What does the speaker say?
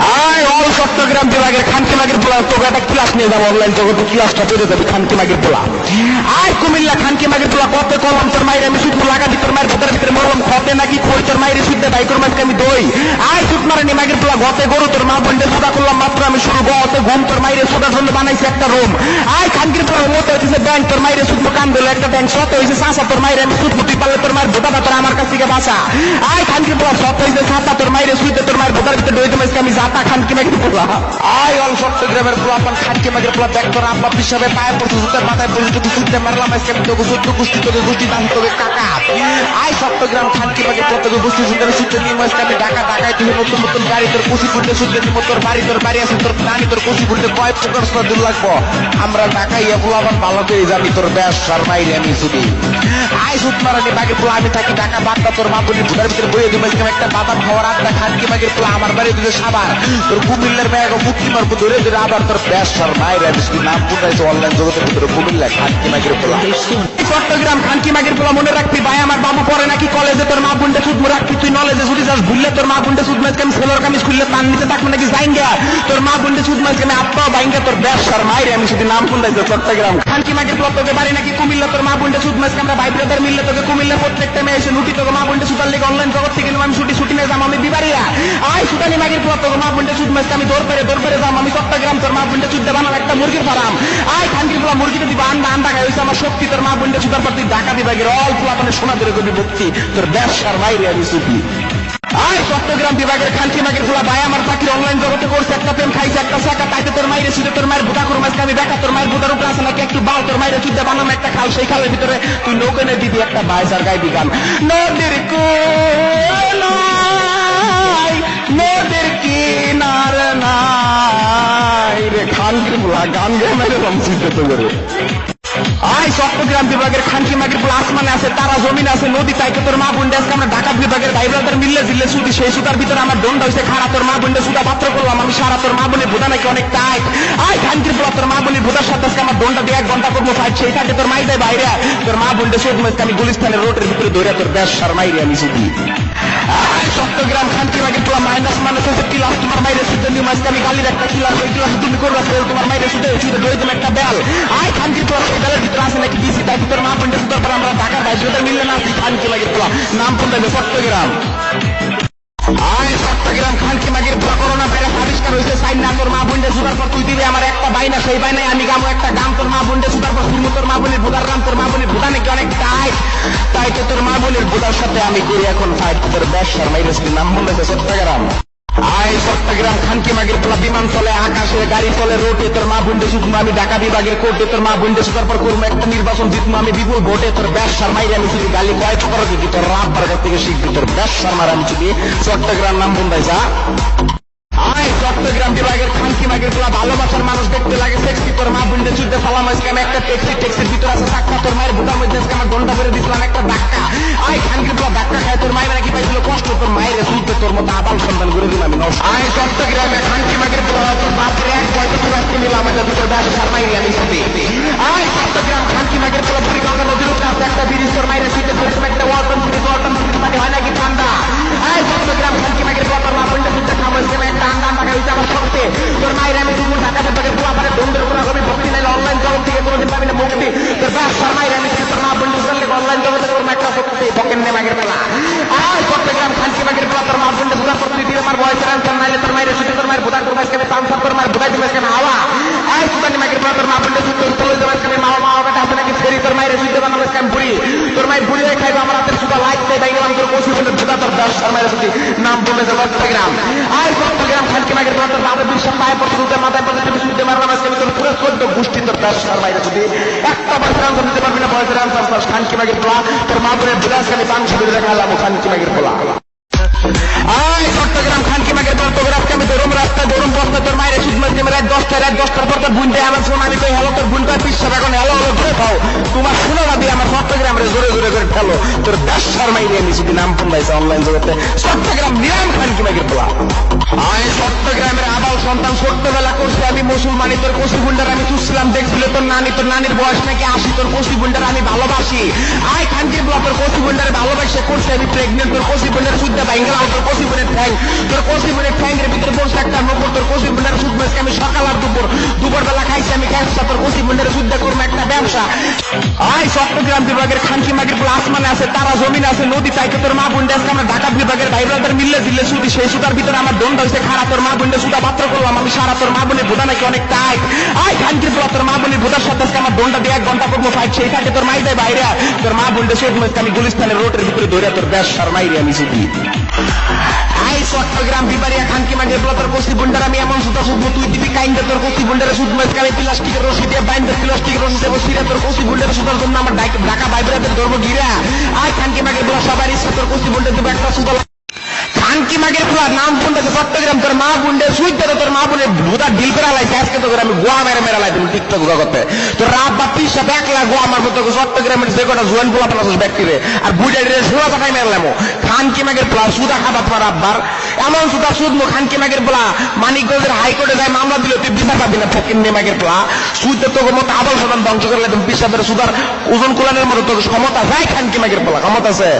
আয়, অল চট্টগ্রাম বিভাগের খানকি মাগের পোলা, তোকে একটা ক্লাস নিয়ে যাব অনলাইন জগতে ক্লাসটা পেরে যাবে খানকি মাগের পোলা। আয়, কুমিল্লা খানকি মাগের পোলা কত কলম তোর মায়ের, আমি শুধু লাগা ভিতর তোর মায়ের ভেতরে ভিতরে মরম খতে নাকি কই তোর মায়ের তোর মাঝকে আমি দই। আয় সুত মারানি মাগের পোলা, গতে গরু তোর মা বন্ডে সুদা করলাম মাত্র আমি শুরু। গতে ঘুম তোর মায়ের সুদার জন্য বানাইছি একটা রুম। আয় খানকির পোলা মতো হয়েছে ব্যাংক, তোর মায়ের শুধু কান দিল একটা ব্যাংক সত হয়েছে সাসা তোর মায়ের আমি সুদ বুদ্ধি পারলে তোর মায়ের ভোটা তোর আমার কাছ থেকে বাসা আয় খানকির পোলা, সত হয়েছে সাতা তোর মায়ের শুইতে তোর মায়ের ভোটার ভিতরে দইতে মাঝকে আমি জাতা খানকি মাগের পোলা। আয় অল চট্টগ্রামের পোলা পান খানকি মাগের পোলা, দেখ তোর আব্বা হিসাবে পায়ে পড়ছে সুতের মাথায় পড়ছে তুই সুতে মারলাম আজকে তোকে, সুদ গুষ্টি তোকে, গুষ্টি দাম তোকে, কাকা। আয় চট্টগ্রাম খানকি মাগের পোলা, তোকে গুষ্টি সুন্দর সুতে নিয়ে আমি নতুন নতুন গাড়ি, তোর কুচি ফুটে সুতে নিব তোর বাড়ি তোর বাড়ি আছে, তোর নানি তোর কুচি ফুটে কয় প্রকার দূর লাগবো। আমরা ঢাকায় জানি, তোর আমি বাগের আমি বইয়ে দিব একটা খানকি মাগের পোলা, আমার বাড়ি দিলে সাবার তোর কুমিল্লার ব্যাগ মুক্তি মারবো, ধরে আবার তোর ব্যাস আমি জগতের ভিতরে কুমিল্লা খানকি মাগের পোলা। চট্টগ্রাম খানকি মাগের পোলা মনে রাখবি, ভাই, আমার বাবু পরে নাকি কলেজে তোর মা বুন্ডে সুদ রাখবি, তুই নলেজে ছুটি যাস ভুললে তোর মা বুন্ডে সুদ মাঝকে আমি সেলোর কামিজ খুললে তার নিচে থাকব নাকি যাইঙ্গা তোর মা বুন্ডে সুদ মাঝকে আমি আত্মা বাইঙ্গা, তোর ব্যাস শর্মাইরে আমি শুধু নাম পুটাইছে চট্টগ্রাম। খানকি মাগের পোলা তোকে বাড়ি নাকি কুমিল্লা? তোর মা বুন্ডে সুদ মাঝকে আমরা ভাই ব্রাদার মিললে তোকে কুমিল্লা প্রত্যেকটা মেয়ে এসে লুটি, তোকে মা বুন্ডে সুতার লেগে অনলাইন জগৎ থেকে আমি ছুটি ছুটি নিয়ে যাম, আমি বিবারিয়া আয়, সুতানি মাগের পোলা তোকে মা বুন্ডে সুদ মাঝকে আমি দৌড় পেরে দৌড় পেরে যাম, আমি চট্টগ্রাম, তোর মা বুন্ডে সুদ বানাম একটা মুরগির ফার্ম। আয় খানকির পোলা মুরগিতে দিবা আন্দা আন্দা খাই হয়েছে আমার শক্তি, তোর মা বুন্ডে সুতার পর তুই ঢাকা দিবা গেলে অল পোলা মানে সোনা কবি ভক্তি, তোর ব্যবসার বাইরে আমি সুখী। আয়, চট্টগ্রাম বিভাগের খানকি মাগের পোলা ভাই, আমার চাকরি অনলাইন জগতে করছে, একটা প্রেম খাইছে, একটা চাকা তাইতে তোর মায়ের শুধু তোর মায়ের ভোটা আজকে আমি দেখা তোর মায়ের ভোটার উপরে আছে নাকি একটু বাল, তোর মায়ের চুদ্ধে বানাম, একটা খাল, সেই খালের ভিতরে তুই নৌকানে দিবি একটা বাইসার গাইবি গান নদীর কোনায় নদীর কিনার নাই রে খানকির পোলা গান গেয়ে মেরে রমসিতে তো করে। আয় চট্টগ্রাম বিভাগের খানকি মাগের পোলা আসমানে আছে, তারা জমিন আছে, নদী তাইকে তোর মা বুন্ডে আজকে আমরা ঢাকা বিভাগের ভাই ব্রাদার মিললে জিল্লে সুদি, সেই সুতার ভিতরে আমার দণ্ড হয়েছে খারা তোর মা বুন্ডে সুদা পাত্র করলাম আমি, সারা তোর মা বোনের ভোদা নাকি অনেক টাইট আয় খানকির পোলা, তোর মা বোনের ভোদার সাথে আজকে আমার দণ্ডটা দিয়ে এক ঘণ্টা করব ফাইট সেই থাকে তোর মাই দেয় বাইরে। তোর মা বুন্ডে মাঝকে আমি গুলিস্তানের রোডের ভিতরে ধরে তোর ব্যাস সারমাইরে আমি সুদি। চট্টগ্রাম মাগের পোলা মাইনাস মানে হচ্ছে ক্লাস তোমার মাইরে সুদে নিয়ে মাঝকে আমি গালির একটা ক্লাস ওই ক্লাস তুমি করবা তোমার মাইরে সুদে ধরে তুমি একটা বেল। আয় খানকির পোলা সেই বেলের ভিতরে আছে নাকি দিছি তাই তোর মা বুন্ডে সুদার পর আমরা ঢাকার বাইরে মিললে না আছি মাগের পোলা নাম কোনটা চট্টগ্রাম। আয় চট্টগ্রাম খানকি মাগের করোনা ভাইরাস আবিষ্কার হয়েছে, সাইন না তোর মা বুন্ডে সুদার পর তুই দিবি, আমার একটা বাইনা সেই বাইনায় আমি গামো একটা গাম, তোর মা বুন্ডে সুদার পর তুই তোর মা বোনের ভোদার গাম, তোর মা বোনের ভোদা নাকি অনেক টাইট তাই তো তোর মা ভোটার সাথে আমি করি এখন ফাইট তোর ব্যবসার মাইরাস নাম বলেছে চট্টগ্রাম। আয় চট্টগ্রাম, খানকি মাগের পোলা বিমান চলে আকাশে গাড়ি চলে রোডে তোর মা বুন্ডে শুধু আমি ঢাকা বিভাগের কোর্টে তোর মা বুন্ডে শুকার পর করব, একটা নির্বাচন জিতবো, আমি বিপুল ভোটে তোর ব্যবসার মাইরে আমি শুধু গালি কয় খবর দিবি তোর রাম পার থেকে শিখবি তোর ব্যবসার মারা আমি শুধু চট্টগ্রাম নাম বন্ধাই যা। আয়, চট্টগ্রাম বিভাগের খানকি মাগের পোলা, ভালোবাসার মানুষ দেখতে লাগে সেক্সি তোর মা বুন্ডে চুদ্দে সালাম আজকে একটা ট্যাক্সি ট্যাক্সির ভিতরে আছে চাক্কা তোর মায়ের ভোটার মধ্যে আজকে আমার ঘণ্টা করে দিছিলাম একটা ধাক্কা। আয়, খানকির পোলা, ধাক্কা খায়, তোর মায়ের নাকি পাইছিল কষ্ট? তোর মায়ের চুলতে তোর মতো আবাল সন্তান করে দিলাম আমি, নষ্ট। আয় চট্টগ্রামে খানকি মাগের পোলা, তোর বাপের এক বয়সে তোর আজকে নিলাম এটা দুটোর ব্যবসা সারমাইনি আমি সাথে। আয়, চট্টগ্রাম খানকি মাগের পোলা বুড়ি নদীর উপরে একটা ব্রিজ তোর মায়ের শীতে তোর একটা ওয়ালটন ব্রিজ ওয়ালটন ব্রিজ তোর ব্যবসার মায়ের আমি তোর মা বন্ধু করলে অনলাইন জগতে তোর মা একটা শক্তি বকেন নে মাগের বেলা আয় চট্টগ্রাম খানকি মাগের পোলা। তোর মা বন্ধু বুঝার পর তুই দিয়ে আমার বয়সের আনসার নাইলে তোর মায়ের সুতি তোর বুধার তোর মাঝকে আমি পাঁচ তোর মায়ের বুধাই দিবে কেন হাওয়া। আয় সুতানি মাগের পোলা। তোর মা বন্ধু সুতি তোর তোর মাঝকে আমি মাওয়া মাওয়া কাটা নাকি ফেরি, তোর মায়ের সুতি বানাবো আমি বুড়ি। তোর মায়ের বুড়ি হয়ে খাইবে আমার হাতের সুতা দেয় তাই গেলাম তোর কষি বলে বুধা তোর ব্যবসার মায়ের সুতি নাম বলেছে চট্টগ্রাম আয় চট্টগ্রাম খানকি মাগের পোলা। তোর বাবার বিশ্ব পায়ে পড়তে তুলতে মাথায় পড়তে মারলাম আজকে আমি তোর পুরো চোদ্দ গোষ্ঠী তোর ব্যবসার মায়ের সুতি একটা বয়সের আনসার দিতে পারবি না, বয়সের আনসার তোর খানকি মাগের পোলা। তোর মা বোনের বুড়া আজকে আমি পাংশি ধরে দেখালাম খানকি মাগের পোলা। আয়, চট্টগ্রাম করে করে তোর আমি শুধু নাম ফোনাইছে অনলাইন জগতে চট্টগ্রাম নিরাম খানকি মাগের পোলা আয় চট্টগ্রামের আবাল সন্তান ছোট্টবেলা করছে আমি মুসলমানি তোর কষি গুন্ডার আমি চুষছিলাম দেখছিল তোর নানি তোর নানির বয়স নাকি আশি তোর কষি গুন্ডার আমি ভালোবাসি আয় খানকির পোলা তোর কষি গুন্ডারে ভালোবাসে করছে আমি প্রেগনেন্ট তোর কষি গুন্ডার শুদ্ধ বাইঙ্গেল তোর কষি বোনের ঠ্যাং তোর কষি বোনের ঠ্যাংয়ের ভিতরে বসে একটা মুখ ব্যবসা তোর কচি মুন্ডের সুদ্ধা করব একটা ব্যবসা। আই চট্টগ্রাম বিভাগের খানকি মাগের বলে আসমানে আছে, তারা জমিন আছে, নদী তাইতে তোর মা বোনটা আজকে আমরা ঢাকা বিভাগের ভাই ব্রাদার মিললে দিলে সুদি সেই সুতার ভিতরে আমার দণ্ড হয়েছে খারাপ তোর মা বোনটা সুদা পাত্র করলাম, আমি সারা তোর মা বোনের বোধা নাকি অনেক টাইট আই খানকির বলা তোর মা বোনের বোধার সাথে আজকে আমার দণ্ডটা দিয়ে, এক ঘণ্টা করব ফাইট সেই থাকে তোর মাই দেয় বাইরে তোর মা শেখ মেসকে আমি গুলিস্তানের রোডের ভিতরে ধরে তোর ব্যাস সার মাইরে আমি সুদি আই চট্টগ্রাম বিবারিয়া খানকি মাঝে বলা তোর কষি বুন্ডার আমি এমন সুতা শুধু তুই দিবি কাইন্দে তোর কষি বুন্ডারে সুদ মাস কালে প্লাস্টিকের রশি দিয়ে বাইন্দে প্লাস্টিকের রশি দেবো সিরা তোর কষি বুন্ডারে সুতার জন্য আমার ডাকা ঢাকা ভাইব্রাদের ধর্ম গিরা। আর খানকি মাঝে বলা সবার ইচ্ছা, তোর কষি বুন্ডার দেবো একটা সুতা খানকি মাগের পুরা নাম কোনটা চট্টগ্রাম তোর মা বুন্ডে সুইতে তোর মা বুনে ভূতা ডিল করে লাইছে, আজকে তো আমি গোয়া মেরে মেরে লাই তুমি টিকটক জগতে তোর রাত বা পিস সাথে একলা গোয়া মারবো, তোকে চট্টগ্রামের যে কটা জোয়ান পোলা পালাস ব্যক্তিরে আর বুড়ে ডিরে সোলা কথাই মেরলামো খানকি মাগের পোলা, সুদা খাবা তোমার আব্বার। এমন সুদা সুদ মো খানকি মাগের পোলা, মানিকগঞ্জের হাইকোর্টে যায় মামলা দিল, তুই বিচার পাবি না, ফকির মাগের পোলা। সুইতে তোকে মতো আবল সমান ধ্বংস করলে তুমি পিসাবের সুদার ওজন কুলানের মতো তোকে ক্ষমতা যায় খানকি মাগের পোলা, ক্ষমতা আছে।